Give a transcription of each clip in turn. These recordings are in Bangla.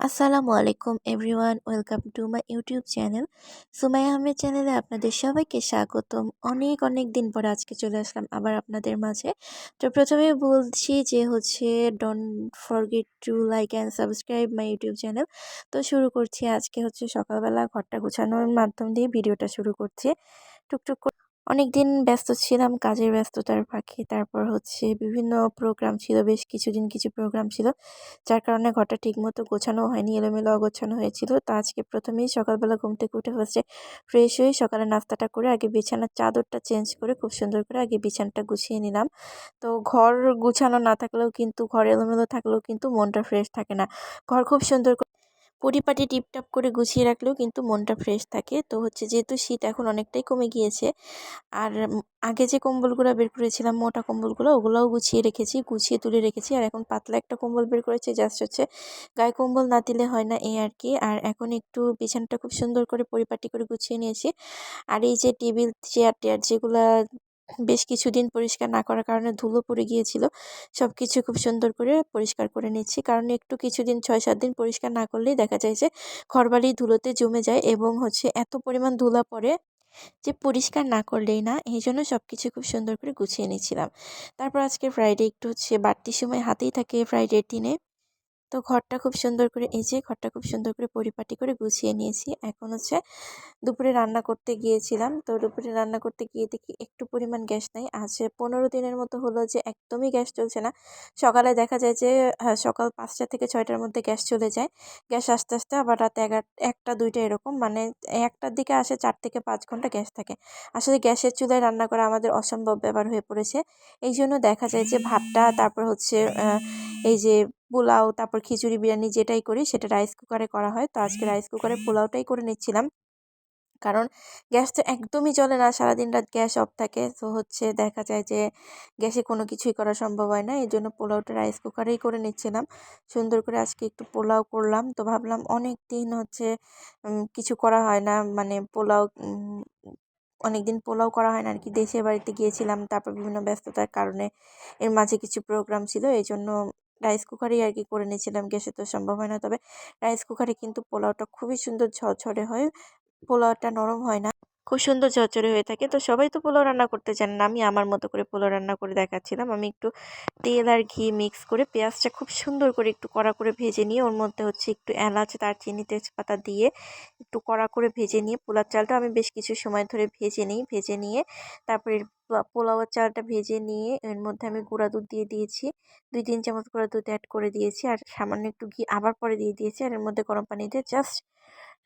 আসসালামু আলাইকুম everyone, welcome to my YouTube channel. Sumaiya Ahmed চ্যানেলে আপনাদের সবাইকে স্বাগতম। অনেক অনেক দিন পর আজকে চলে আসলাম আবার আপনাদের মাঝে। তো প্রথমে বলছি যে হচ্ছে don't forget to like and subscribe my YouTube channel. তো শুরু করছি আজকে হচ্ছে সকালবেলা ঘরটা গোছানোর মাধ্যম দিয়ে ভিডিওটা শুরু করছি। টুকটুক অনেক দিন ব্যস্ত ছিলাম, কাজের ব্যস্ততার ফাঁকে। তারপর হচ্ছে বিভিন্ন প্রোগ্রাম ছিল, বেশ কিছুদিন কিছু প্রোগ্রাম ছিল, যার কারণে ঘরটা ঠিকমতো গোছানো হয়নি, এলোমেলো অগোছানো হয়েছিল। তো আজকে প্রথমেই সকালবেলা ঘুম থেকে উঠে ফার্স্টে ফ্রেশ হয়ে সকালে নাস্তাটা করে আগে বিছানার চাদরটা চেঞ্জ করে খুব সুন্দর করে আগে বিছানাটা গুছিয়ে নিলাম। তো ঘর গুছানো না থাকলেও কিন্তু, ঘর এলোমেলো থাকলেও কিন্তু মনটা ফ্রেশ থাকে না। ঘর খুব সুন্দর পরিপাটি টিপটাপ করে গুছিয়ে রাখলেও কিন্তু মনটা ফ্রেশ থাকে। তো হচ্ছে যেহেতু শীত এখন অনেকটাই কমে গিয়েছে, আর আগে যে কম্বলগুলো বের করেছিলাম, মোটা কম্বলগুলো, ওগুলোও গুছিয়ে রেখেছি, গুছিয়ে তুলে রেখেছি। আর এখন পাতলা একটা কম্বল বের করেছি জাস্ট হচ্ছে গায়ে কম্বল না দিলে হয় না, এই আর কি আর এখন একটু বিছানাটা খুব সুন্দর করে পরিপাটি করে গুছিয়ে নিয়েছি। আর এই যে টেবিল, চেয়ার, টেয়ার যেগুলা বেশ কিছুদিন পরিষ্কার না করার কারণে ধুলো পড়ে গিয়েছিল। সব কিছু খুব সুন্দর করে পরিষ্কার করে নিচ্ছি। কারণ একটু কিছুদিন ছয় সাত দিন পরিষ্কার না করলেই দেখা যায় যে ঘরবাড়ি ধুলোতে জমে যায় এবং হচ্ছে এত পরিমাণ ধুলা পড়ে যে পরিষ্কার না করলেই না, এই জন্য সব কিছু খুব সুন্দর করে গুছিয়ে নিয়েছিলাম তারপর আজকে ফ্রাইডে একটু হচ্ছে বাড়তি সময় হাতেই থাকে ফ্রাইডের দিনে। তো ঘরটা খুব সুন্দর করে, এই যে ঘরটা খুব সুন্দর করে পরিপাটি করে গুছিয়ে নিয়েছি। এখন হচ্ছে দুপুরে রান্না করতে গিয়েছিলাম। তো দুপুরে রান্না করতে গিয়ে দেখি একটু পরিমাণ গ্যাস নাই। আজ পনেরো দিনের মতো হলো যে একদমই গ্যাস চলছে না। সকালে দেখা যায় যে সকাল পাঁচটা থেকে ছয়টার মধ্যে গ্যাস চলে যায়। গ্যাস আস্তে আস্তে আবার রাত এগারো, একটা, দুইটা এরকম। মানে একটার দিকে আসে চার থেকে পাঁচ ঘণ্টা গ্যাস থাকে। আসলে গ্যাসের চুলায় রান্না করা আমাদের অসম্ভব ব্যাপার হয়ে পড়েছে। এই জন্য দেখা যায় যে ভাতটা, তারপর হচ্ছে এই যে পোলাও তারপর খিচুড়ি বিরিয়ানি যেটাই করি সেটা রাইস কুকারে করা হয়। তো আজকে রাইস কুকারে পোলাওটাই করে নিচ্ছিলাম। কারণ গ্যাস তো একদমই চলে না সারাদিন রাত গ্যাস অফ থাকে। তো হচ্ছে দেখা যায় যে গ্যাসে কোনো কিছুই করা সম্ভব হয় না। এই জন্য পোলাওটা রাইস কুকারেই করে নিচ্ছিলাম। সুন্দর করে আজকে একটু পোলাও করলাম। তো ভাবলাম অনেক দিন হচ্ছে কিছু করা হয় না। মানে পোলাও অনেক দিন পোলাও করা হয় না আর কি দেশের বাড়িতে গিয়েছিলাম তারপর বিভিন্ন ব্যস্ততার কারণে এর মাঝে কিছু প্রোগ্রাম ছিল। এই জন্য রাইস কুকারেই আর কি করে নিয়েছিলাম। গ্যাসে তো সম্ভব হয় না। তবে রাইস কুকারে কিন্তু পোলাওটা খুবই সুন্দর ঝরঝরে হয়। পোলাওটা নরম হয় না। খুব সুন্দর ঝরঝরে হয়ে থাকে। তো সবাই তো পোলাও রান্না করতে জানেন না। আমি আমার মতো করে পোলাও রান্না করে দেখাচ্ছিলাম। আমি একটু তেল আর ঘি মিক্স করে পেঁয়াজটা খুব সুন্দর করে একটু কড়া করে ভেজে নিয়ে, ওর মধ্যে হচ্ছে একটু এলাচ, দারচিনি, তেজপাতা দিয়ে একটু কড়া করে ভেজে নিয়ে পোলার চালটা আমি বেশ কিছু সময় ধরে ভেজে নিই। ভেজে নিয়ে তারপরে পোলাওয়ের চালটা ভেজে নিয়ে এর মধ্যে আমি গুঁড়া দুধ দিয়ে দিয়েছি। দুই তিন চামচ গুঁড়া দুধ অ্যাড করে দিয়েছি আর সামান্য একটু ঘি আবার পরে দিয়ে দিয়েছি। আর এর মধ্যে গরম পানি দিয়ে জাস্ট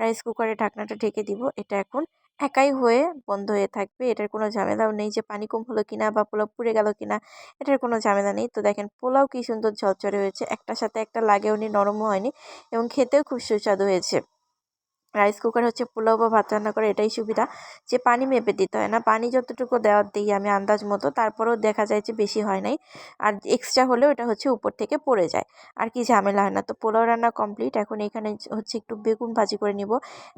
রাইস কুকারে ঢাকনাটা ঢেকে দিব। এটা এখন একাই হয়ে বন্ধ হয়ে থাকবে। এটার কোনো ঝামেলাও নেই যে পানি কম হলো কিনা বা পোলাও পুড়ে গেল কিনা, এটার কোনো ঝামেলা নেই। তো দেখেন, পোলাও কি সুন্দর ঝরঝরে হয়েছে, একটার সাথে একটা লাগেও নি, নরমও হয়নি এবং খেতেও খুব সুস্বাদু হয়েছে। রাইস কুকার হচ্ছে পোলাও বা ভাত রান্না করে এটাই সুবিধা। যে পানি মেপে দিতে হয় না, পানি যতটুকু দেওয়ার দিই আমি আন্দাজ মতো, তারপরেও দেখা যায় যে বেশি হয় নাই। আর এক্সট্রা হলেও এটা হচ্ছে উপর থেকে পড়ে যায়। আর কি ঝামেলা হয় না। তো পোলাও রান্না কমপ্লিট এখন এখানে হচ্ছে একটু বেগুন ভাজি করে নিব।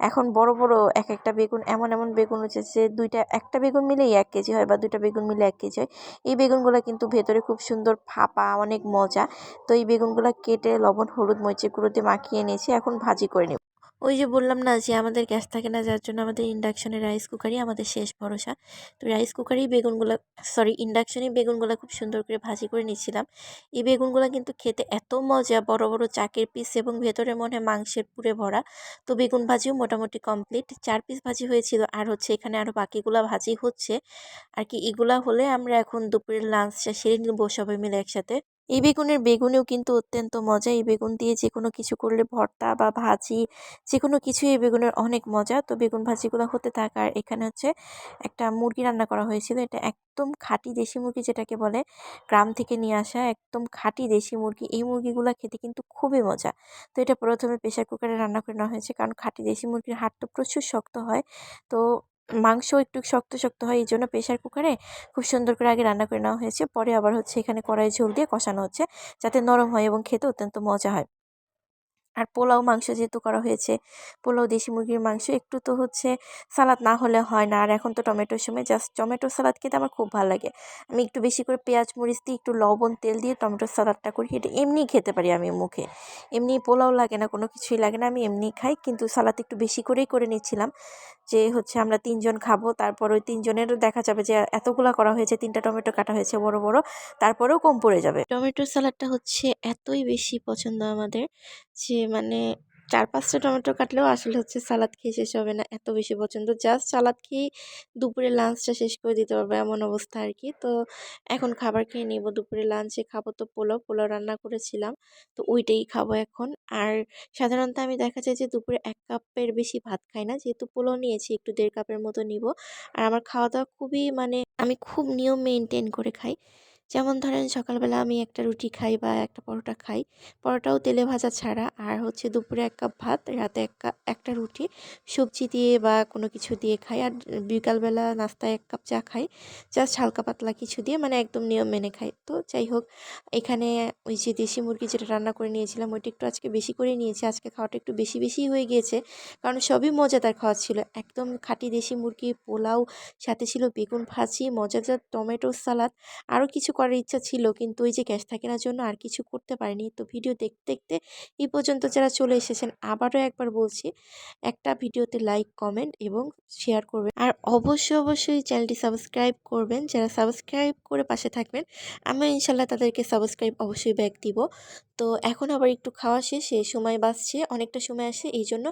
এখন বড় বড় এক একটা বেগুন, এমন এমন বেগুন হচ্ছে যে দুইটা, একটা বেগুন মিলেই এক কেজি হয় বা দুইটা বেগুন মিলে এক কেজি হয়। এই বেগুনগুলো কিন্তু ভেতরে খুব সুন্দর ফাঁপা, অনেক মজা। তো এই বেগুনগুলো কেটে লবণ, হলুদ, মরিচের গুঁড়োতে মাখিয়ে নিয়েছি এখন ভাজি করে নেব। ওই যে বললাম না যে আমাদের গ্যাস থাকে না, যার জন্য আমাদের ইন্ডাকশনের রাইস কুকারই আমাদের শেষ ভরসা। তো রাইস কুকারেই বেগুনগুলো সরি ইন্ডাকশনেই বেগুনগুলো খুব সুন্দর করে ভাজি করে নিয়েছিলাম এই বেগুনগুলো কিন্তু খেতে এত মজা, বড় বড় চাকের পিস এবং ভেতরে মনে হয় মাংসের পুরে ভরা। তো বেগুন ভাজিও মোটামুটি কমপ্লিট চার পিস ভাজি হয়েছিল, আর হচ্ছে এখানে আরও বাকিগুলা ভাজি হচ্ছে। আর কি এগুলা হলে আমরা এখন দুপুরের লাঞ্চটা সেরে নিব সবাই মিলে একসাথে। এই বেগুনের বেগুনেও কিন্তু অত্যন্ত মজা। এই বেগুন দিয়ে যে কোনো কিছু করলে ভর্তা বা ভাজি যে কোনো কিছু এই বেগুনের অনেক মজা। তো বেগুন ভাজিগুলো হতে থাক, আর এখানে হচ্ছে একটা মুরগি রান্না করা হয়েছিল। এটা একদম খাঁটি দেশি মুরগি যেটাকে বলে, গ্রাম থেকে নিয়ে আসা একদম খাঁটি দেশি মুরগি। এই মুরগিগুলো খেতে কিন্তু খুবই মজা। তো এটা প্রথমে প্রেশার কুকারে রান্না করে নেওয়া হয়েছে, কারণ খাঁটি দেশি মুরগির হাড় তো প্রচুর শক্ত হয়। তো মাংস একটু শক্ত শক্ত হয় এই জন্য প্রেশার কুকারে খুব সুন্দর করে আগে রান্না করে নেওয়া হয়েছে। পরে আবার হচ্ছে এখানে কড়াই ঝোল দিয়ে কষানো হচ্ছে, যাতে নরম হয় এবং খেতে অত্যন্ত মজা হয়। আর পোলাও মাংস যেহেতু করা হয়েছে, পোলাও দেশি মুরগির মাংস, একটু তো হচ্ছে সালাদ না হলে হয় না। আর এখন তো টমেটোর সময় জাস্ট টমেটো সালাদ খেতে আমার খুব ভালো লাগে। আমি একটু বেশি করে পেঁয়াজ, মরিচ দিয়ে একটু লবণ, তেল দিয়ে টমেটোর সালাদটা করি, এটা এমনিই খেতে পারি আমি মুখে। এমনি পোলাও লাগে না, কোনো কিছুই লাগে না, আমি এমনি খাই, কিন্তু সালাদ একটু বেশি করেই করে নিচ্ছিলাম। যে হচ্ছে আমরা তিনজন খাব, তারপর ওই তিনজনেরও দেখা যাবে যে এতগুলা করা হয়েছে, তিনটা টমেটো কাটা হয়েছে, বড় বড়, তারপরেও কম পড়ে যাবে। টমেটোর সালাদটা হচ্ছে এতই বেশি পছন্দ আমাদের যে মানে চার পাঁচটা টমেটো কাটলেও আসলে হচ্ছে সালাদ খেয়ে শেষ হবে না এত বেশি পছন্দ। জাস্ট সালাদ খেয়ে দুপুরে লাঞ্চটা শেষ করে দিতে পারবে এমন অবস্থা আর কি তো এখন খাবার খেয়ে নিব, দুপুরে লাঞ্চে খাব তো পোলাও পোলাও রান্না করেছিলাম, তো ওইটাই খাব এখন। আর সাধারণত আমি দেখা যায় যে দুপুরে এক কাপের বেশি ভাত খাই না, যেহেতু পোলাও নিয়েছি একটু দেড় কাপের মতো নিব। আর আমার খাওয়া দাওয়া খুবই মানে আমি খুব নিয়ম মেনটেন করে খাই। যেমন ধরেন সকালবেলা আমি একটা রুটি খাই বা একটা পরোটা খাই, পরোটাও তেলে ভাজা ছাড়া। আর হচ্ছে দুপুরে এক কাপ ভাত, রাতে এক কাপ একটা রুটি। সবজি দিয়ে বা কোনো কিছু দিয়ে খাই। আর বিকালবেলা নাস্তায় এক কাপ চা খাই। জাস্ট হালকা পাতলা কিছু দিয়ে মানে একদম নিয়ম মেনে খাই। তো যাই হোক, এখানে ওই যে দেশি মুরগি যেটা রান্না করে নিয়েছিলাম, ওইটা একটু আজকে বেশি করে নিয়েছি। আজকে খাওয়াটা একটু বেশি বেশি হয়ে গিয়েছে। কারণ সবই মজাদার খাওয়া ছিল। একদম খাঁটি দেশি মুরগি, পোলাও, সাথে ছিল বেগুন ভাজি, মজাদার টমেটো সালাদ, আরও কিছু করার ইচ্ছা ছিল, কিন্তু ওই যে গ্যাস থাকে না জন্য আর কিছু করতে পারিনি। তো ভিডিও দেখতে দেখতে এই পর্যন্ত যারা চলে এসেছেন, আবারও একবার বলছি, একটা ভিডিওতে লাইক, কমেন্ট এবং শেয়ার করবেন। আর অবশ্যই অবশ্যই চ্যানেলটি সাবস্ক্রাইব করবেন। যারা সাবস্ক্রাইব করে পাশে থাকবেন আমি ইনশাল্লাহ তাদেরকে সাবস্ক্রাইব অবশ্যই ব্যাক দিব। তো এখন আবার একটু খাওয়া শেষ শেষে সময় বাঁচছে, অনেকটা সময় আসে, এই জন্য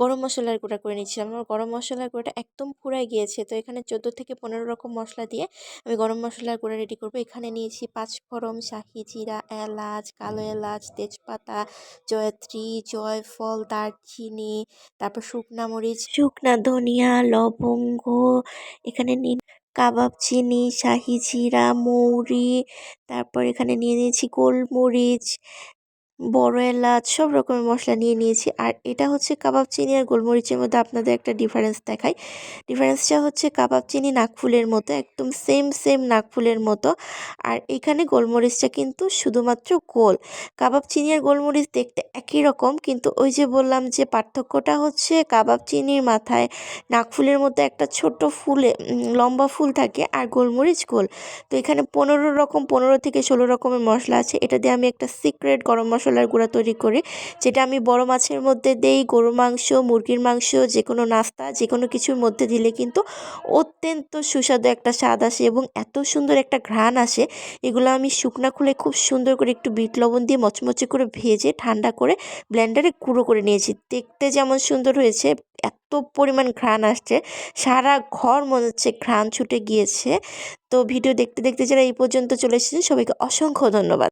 গরম মশলার গুঁড়া করে নিচ্ছিলাম। আমার গরম মশলার গুঁড়াটা একদম ফুরাই গিয়েছে। তো এখানে চোদ্দ থেকে পনেরো রকম মশলা দিয়ে আমি গরম মশলার গুঁড়া রেডি করব। এখানে নিয়েছি পাঁচফোড়ন শাহি জিরা, এলাচ, কালো এলাচ, তেজপাতা, জয়ত্রী, জয়ফল, দারচিনি, তারপর শুকনা মরিচ, শুকনা ধনিয়া, লবঙ্গ, এখানে নিন কাবাব চিনি, শাহি জিরা, মৌরি, তারপর এখানে নিয়ে নিয়েছি গোলমরিচ বড় এলাচ, সব রকমের মশলা নিয়ে নিয়েছি। আর এটা হচ্ছে কাবাব চিনি আর গোলমরিচের মধ্যে আপনাদের একটা ডিফারেন্স দেখাই। ডিফারেন্সটা হচ্ছে কাবাব চিনি নাকফুলের মতো, একদম সেম সেম নাকফুলের মতো। আর এখানে গোলমরিচটা কিন্তু শুধুমাত্র গোল। কাবাব চিনি আর গোলমরিচ দেখতে একই রকম, কিন্তু ওই যে বললাম যে পার্থক্যটা হচ্ছে কাবাব চিনির মাথায় নাকফুলের মতো একটা ছোট ফুলে লম্বা ফুল থাকে আর গোলমরিচ গোল। তো এখানে পনেরো রকম, পনেরো থেকে ষোলো রকমের মশলা আছে। এটা দিয়ে আমি একটা সিক্রেট গরম মশলা মশলার গুঁড়া তৈরি করে, যেটা আমি বড় মাছের মধ্যে দেই গরু মাংস, মুরগির মাংস যে কোনো নাস্তা যে কোনো কিছুর মধ্যে দিলে কিন্তু অত্যন্ত সুস্বাদু একটা স্বাদ আসে এবং এত সুন্দর একটা ঘ্রাণ আসে। এগুলো আমি শুকনা খুলে খুব সুন্দর করে একটু বিট লবণ দিয়ে মচমচে করে ভেজে ঠান্ডা করে ব্লেন্ডারে গুঁড়ো করে নিয়েছি। দেখতে যেমন সুন্দর হয়েছে, এত পরিমাণ ঘ্রাণ আসছে, সারা ঘর মনে হচ্ছে ঘ্রাণ ছুটে গিয়েছে। তো ভিডিও দেখতে দেখতে যারা এই পর্যন্ত চলে এসেছেন, সবাইকে অসংখ্য ধন্যবাদ।